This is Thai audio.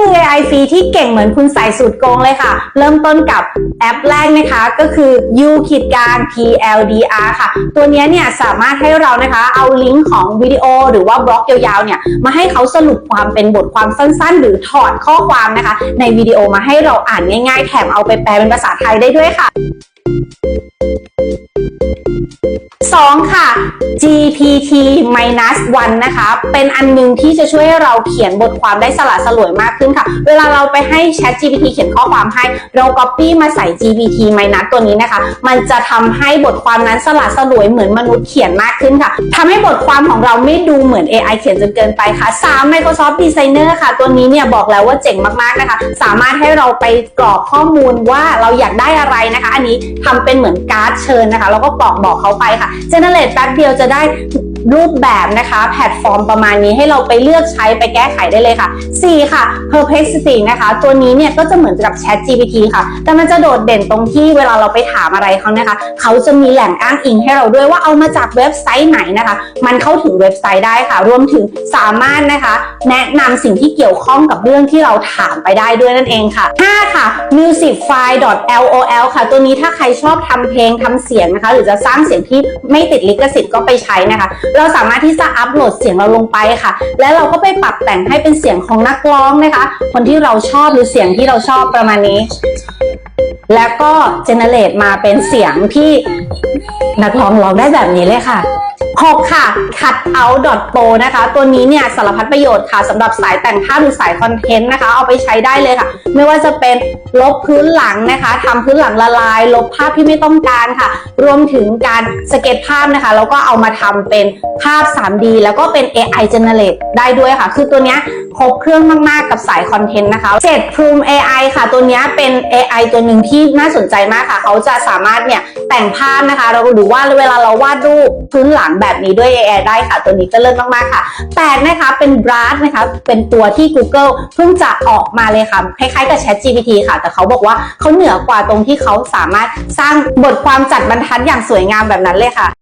มือ AI ฟรีที่เก่งเหมือนคุณใส่สูตรโกงเลยค่ะ เริ่มต้นกับแอปแรกนะคะก็คือ U ขีดการ PLDR ค่ะ ตัวนี้เนี่ยสามารถให้เรานะคะเอาลิงก์ของวิดีโอ หรือว่าบล็อกยาวๆเนี่ยมาให้เขาสรุปความเป็นบทความสั้นๆ หรือถอดข้อความนะคะ ในวิดีโอมาให้เราอ่านง่ายๆ แถมเอาไปแปลเป็นภาษาไทยได้ด้วยค่ะ 2 ค่ะ GPT minus 1นะคะ เป็นอันหนึงที่จะช่วยให้เราเขียนบทความได้สละสลวยมากขึ้นค่ะ เวลาเราไปให้ Chat GPT เขียนข้อความให้ เรา copy มาใส่ GPT minus ตัวนี้นะคะ มันจะทำให้บทความนั้นสละสลวยเหมือนมนุษย์เขียนมากขึ้นค่ะทำให้บทความของเราไม่ดูเหมือน AI เขียนจนเกินไปค่ะ 3 Microsoft Designer ค่ะ ตัวนี้เนี่ยบอกแล้วว่าเจ๋งมากๆนะคะ สามารถให้เราไปกรอกข้อมูลว่าเราอยากได้อะไรนะคะ อันนี้ทำเป็นเหมือนการ์ดเชิญนะคะ แล้วก็กรอกบอกเขาไปค่ะเจเนเรตแป๊บเดียวจะได้รูปแบบนะคะ แพลตฟอร์มประมาณนี้ให้เราไปเลือกใช้ไปแก้ไขได้เลยค่ะ 4 ค่ะ perplexity นะคะ ตัวนี้เนี่ยก็จะเหมือนกับ Chat GPT ค่ะ แต่มันจะโดดเด่นตรงที่เวลาเราไปถามอะไรเขานะคะ เขาจะมีแหล่งอ้างอิงให้เราด้วยว่าเอามาจากเว็บไซต์ไหนนะคะ มันเข้าถึงเว็บไซต์ได้ค่ะ รวมถึงสามารถนะคะแนะนำสิ่งที่เกี่ยวข้องกับเรื่องที่เราถามไปได้ด้วยนั่นเองค่ะ 5 ค่ะ musicfile.lol ค่ะ ตัวนี้ถ้าใครชอบทำเพลงทำเสียงนะคะ หรือจะสร้างเสียงที่ไม่ติดลิขสิทธิ์ก็ไปใช้นะคะ เราสามารถที่จะอัปโหลดเสียงเราลงไปค่ะ และเราก็ไปปรับแต่งให้เป็นเสียงของนักร้องนะคะ คนที่เราชอบหรือเสียงที่เราชอบประมาณนี้ แล้วก็เจเนเรตมาเป็นเสียงที่นักร้องร้องได้แบบนี้เลยค่ะ 6 ค่ะ cutout.pro นะคะ ตัวนี้เนี่ยสารพัดประโยชน์ค่ะสำหรับสายแต่งภาพหรือสายคอนเทนต์นะคะ เอาไปใช้ได้เลยค่ะ ไม่ว่าจะเป็นลบพื้นหลังนะคะทำพื้นหลังละลาย ลบภาพที่ไม่ต้องการค่ะ รวมถึงการสเก็ตภาพนะคะ แล้วก็เอามาทำเป็นภาพ 3D แล้วก็เป็น AI generate ได้ด้วยค่ะ คือตัวเนี้ยครบเครื่องมากๆ กับสายคอนเทนต์นะคะ7 Plume AI ค่ะ ตัวนี้เป็น AI ตัวหนึ่งที่น่าสนใจมากค่ะ เขาจะสามารถเนี่ยแต่งภาพนะคะ เราหรือว่าเวลาเราวาดรูปพื้นหลังแบบนี้ด้วย AI ได้ค่ะ ตัวนี้ก็เลิศมากๆค่ะ8นะคะเป็น Brad นะคะเป็นตัวที่ Google เพิ่งจะออกมาเลยค่ะคล้ายๆกับ Chat GPT ค่ะ แต่เขาบอกว่าเขาเหนือกว่าตรงที่เขาสามารถสร้างบทความจัดบรรทัดอย่างสวยงามแบบนั้นเลยค่ะ